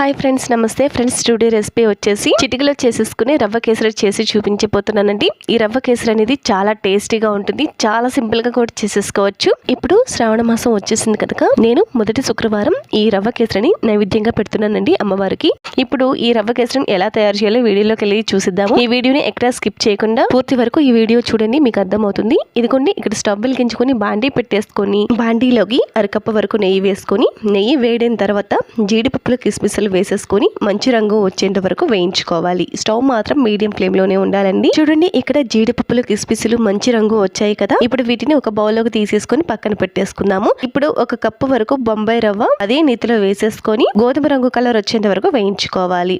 Hi friends నమస్తే. Friends studio recipe వచ్చేసి చిటికలో చేసేసుకుని రవ్వ కేసరి చేసి చూపించబోతున్నానండి. ఈ రవ్వ కేసరి అనేది చాలా టేస్టీగా ఉంటుంది. చాలా సింపుల్గా కూడా చేసేసుకోవచ్చు. ఇప్పుడు శ్రావణ మాసం వచ్చేసింది కనుక నేను మొదటి శుక్రవారం ఈ రవ్వ కేసరిని నైవేద్యంగా పెడుతున్నానండి అమ్మవారికి. ఇప్పుడు ఈ రవ్వ కేసరం ఎలా తయారు చేయాలో వీడియోలోకి వెళ్ళి చూసిద్దాము. ఈ వీడియోని ఎక్కడ స్కిప్ చేయకుండా పూర్తి వరకు ఈ వీడియో చూడండి మీకు అర్థమవుతుంది. ఇదిగోండి ఇక్కడ స్టవ్ వెలిగించుకొని బాండీ పెట్టేసుకొని బాండీలోకి అరకప్ప వరకు నెయ్యి వేసుకొని నెయ్యి వేడిన తర్వాత జీడిపప్పులు కిస్మిస్లు వేసేసుకొని మంచి రంగు వచ్చేంత వరకు వేయించుకోవాలి. స్టవ్ మాత్రం మీడియం ఫ్లేమ్లోనే ఉండాలండి. చూడండి ఇక్కడ జీడిపప్పులు కిస్మిస్లు మంచి రంగు వచ్చాయి కదా. ఇప్పుడు వీటిని ఒక బౌల్లోకి తీసేసుకొని పక్కన పెట్టేసుకుందాము. ఇప్పుడు ఒక కప్పు వరకు బొంబాయి రవ్వ అదే నీతిలో వేసేసుకొని గోధుమ రంగు కలర్ వచ్చేంత వరకు వేయించుకోవాలి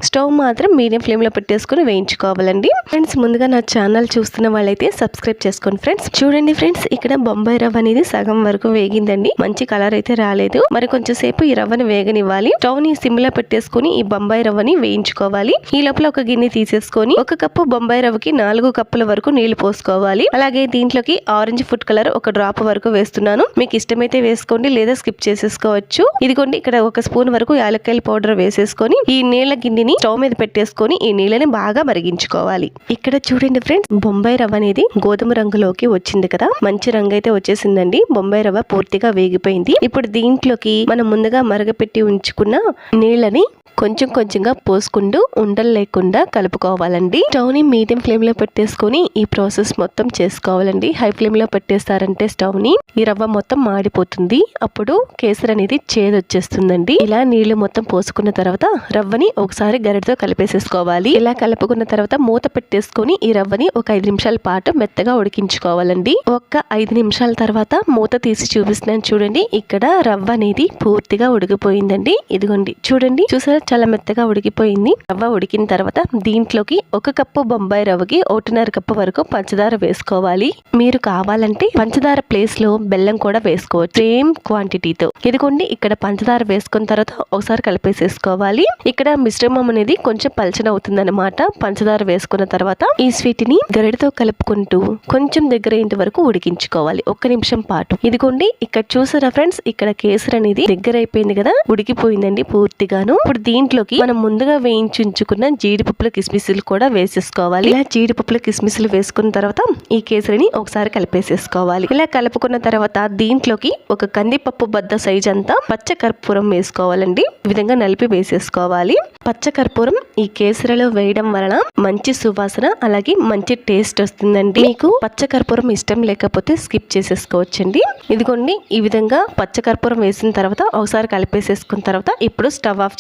స్టవ్ మాత్రం మీడియం ఫ్లేమ్లో పెట్టేసుకొని వేయించుకోవాలండి. ఫ్రెండ్స్ ముందుగా నా ఛానల్ చూస్తున్న వాళ్ళైతే సబ్స్క్రైబ్ చేసుకోండి ఫ్రెండ్స్. చూడండి ఫ్రెండ్స్ ఇక్కడ బొంబాయి రవ్వ అనేది సగం వరకు వేగిందండి. మంచి కలర్ అయితే రాలేదు. మరి కొంచెం సేపు ఈ రవ్వని వేగనివ్వాలి. స్టవ్ని సిమ్లో పెట్టేసుకొని ఈ బొంబాయి రవ్వని వేయించుకోవాలి. ఈ లోపల ఒక గిన్నె తీసేసుకొని ఒక కప్పు బొంబాయి రవ్వకి నాలుగు కప్పుల వరకు నీళ్ళు పోసుకోవాలి. అలాగే దీంట్లోకి ఆరెంజ్ ఫుడ్ కలర్ ఒక డ్రాప్ వరకు వేస్తున్నాను. మీకు ఇష్టమైతే వేసుకోండి లేదా స్కిప్ చేసేసుకోవచ్చు. ఇదిగోండి ఇక్కడ ఒక స్పూన్ వరకు యాలక్కాయల పౌడర్ వేసేసుకొని ఈ నీళ్ళ గిన్నెని స్టవ్ మీద పెట్టేసుకొని ఈ నీళ్ళని బాగా మరిగించుకోవాలి. ఇక్కడ చూడండి ఫ్రెండ్స్ బొంబాయి రవ్వ అనేది గోధుమ రంగులోకి వచ్చింది కదా? మంచి రంగు అయితే వచ్చేసిందండి. బొంబాయి రవ్వ పూర్తిగా వేగిపోయింది. ఇప్పుడు దీంట్లోకి మనం ముందుగా మరగపెట్టి ఉంచుకున్న నీళ్ళని కొంచెం కొంచెంగా పోసుకుంటూ ఉండలు లేకుండా కలుపుకోవాలండి. స్టవ్ని మీడియం ఫ్లేమ్లో పెట్టేసుకొని ఈ ప్రాసెస్ మొత్తం చేసుకోవాలండి. హై ఫ్లేమ్లో పెట్టేస్తారంటే స్టవ్ని ఈ రవ్వ మొత్తం మాడిపోతుంది. అప్పుడు కేసరి అనేది చేదు వచ్చేస్తుందండి ఇలా నీళ్ళు మొత్తం పోసుకున్న తర్వాత రవ్వని ఒకసారి గరిటతో కలిపేసేసుకోవాలి. ఇలా కలుపుకున్న తర్వాత మూత పెట్టేసుకొని ఈ రవ్వని ఒక ఐదు నిమిషాల పాటు మెత్తగా ఉడికించుకోవాలండి. ఒక్క ఐదు నిమిషాల తర్వాత మూత తీసి చూపిస్తున్నాను చూడండి. ఇక్కడ రవ్వ అనేది పూర్తిగా ఉడికిపోయిందండి. ఇదిగోండి. చూడండి. చూసారా? చాలా మెత్తగా ఉడికిపోయింది. రవ్వ ఉడికిన తర్వాత దీంట్లోకి ఒక కప్పు బొంబాయి రవ్వకి ఒకటిన్నర కప్పు వరకు పంచదార వేసుకోవాలి. మీరు కావాలంటే పంచదార ప్లేస్లో బెల్లం కూడా వేసుకోవచ్చు. సేమ్ క్వాంటిటీతో. ఇదిగోండి ఇక్కడ పంచదార వేసుకున్న తర్వాత ఒకసారి కలిపేసేసుకోవాలి. ఇక్కడ మిశ్రమం అనేది కొంచెం పలచన అవుతుంది అనమాట పంచదార వేసుకున్న తర్వాత ఈ స్వీట్ని గరిటతో కలుపుకుంటూ కొంచెం దగ్గర ఇంటి వరకు ఉడికించుకోవాలి. ఒక్క నిమిషం పాటు. ఇదిగోండి ఇక్కడ చూసారా ఫ్రెండ్స్ ఇక్కడ కేసర్ అనేది దగ్గర అయిపోయింది కదా ఉడికిపోయిందండి పూర్తిగాను. ఇప్పుడు దీంట్లోకి మనం ముందుగా వేయించుకున్న జీడిపప్పుల కిస్మిస్లు కూడా వేసేసుకోవాలి. ఇలా జీడిపప్పుల కిస్మిస్లు వేసుకున్న తర్వాత ఈ కేసరిని ఒకసారి కలిపేసేసుకోవాలి. ఇలా కలుపుకున్న తర్వాత దీంట్లోకి ఒక కందిపప్పు బద్ద సైజ్ అంతా పచ్చ కర్పూరం వేసుకోవాలండి. ఈ విధంగా నలిపి వేసేసుకోవాలి. పచ్చ కర్పూరం ఈ కేసరిలో వేయడం వలన మంచి సువాసన అలాగే మంచి టేస్ట్ వస్తుందండి. మీకు పచ్చ కర్పూరం ఇష్టం లేకపోతే స్కిప్ చేసేసుకోవచ్చండి. ఇదిగోండి ఈ విధంగా పచ్చ కర్పూరం వేసిన తర్వాత ఒకసారి కలిపేసేసుకున్న తర్వాత ఇప్పుడు స్టవ్ ఆఫ్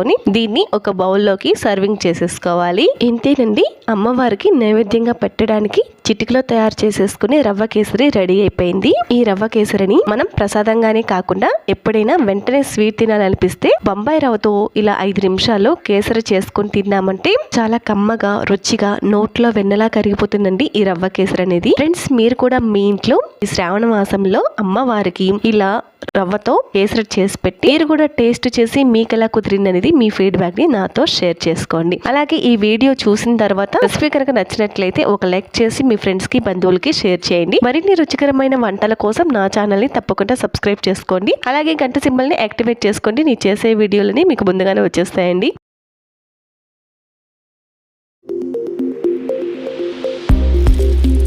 చేసేసుకొని దీన్ని ఒక బౌల్లోకి సర్వింగ్ చేసేసుకోవాలి. ఇంతేనండి అమ్మవారికి నైవేద్యంగా పెట్టడానికి చిటికలో తయారు చేసేసుకుని రవ్వ కేసరి రెడీ అయిపోయింది. ఈ రవ్వ కేసరిని మనం ప్రసాదంగానే కాకుండా ఎప్పుడైనా వెంటనే స్వీట్ తినాలనిపిస్తే బొంబాయి రవ్వతో ఇలా ఐదు నిమిషాల్లో కేసరి చేసుకుని తిన్నామంటే చాలా కమ్మగా రుచిగా నోట్లో వెన్నలా కరిగిపోతుందండి ఈ రవ్వ కేసరి అనేది. ఫ్రెండ్స్ మీరు కూడా మీ ఇంట్లో ఈ శ్రావణ మాసంలో అమ్మవారికి ఇలా రవ్వతో కేసరి చేసి పెట్టి మీరు కూడా టేస్ట్ చేసి మీకు ఎలా కుదిరింది అనేది మీ ఫీడ్బ్యాక్ని నాతో షేర్ చేసుకోండి. అలాగే ఈ వీడియో చూసిన తర్వాత రెసిపీ కనుక నచ్చినట్లయితే ఒక లైక్ చేసి మీ ఫ్రెండ్స్కి బంధువులకి షేర్ చేయండి. మరిన్ని రుచికరమైన వంటల కోసం నా ఛానల్ని తప్పకుండా సబ్స్క్రైబ్ చేసుకోండి. అలాగే గంట సింబల్ని యాక్టివేట్ చేసుకోండి. నేను చేసే వీడియోలని మీకు ముందుగానే వచ్చేస్తాయండి.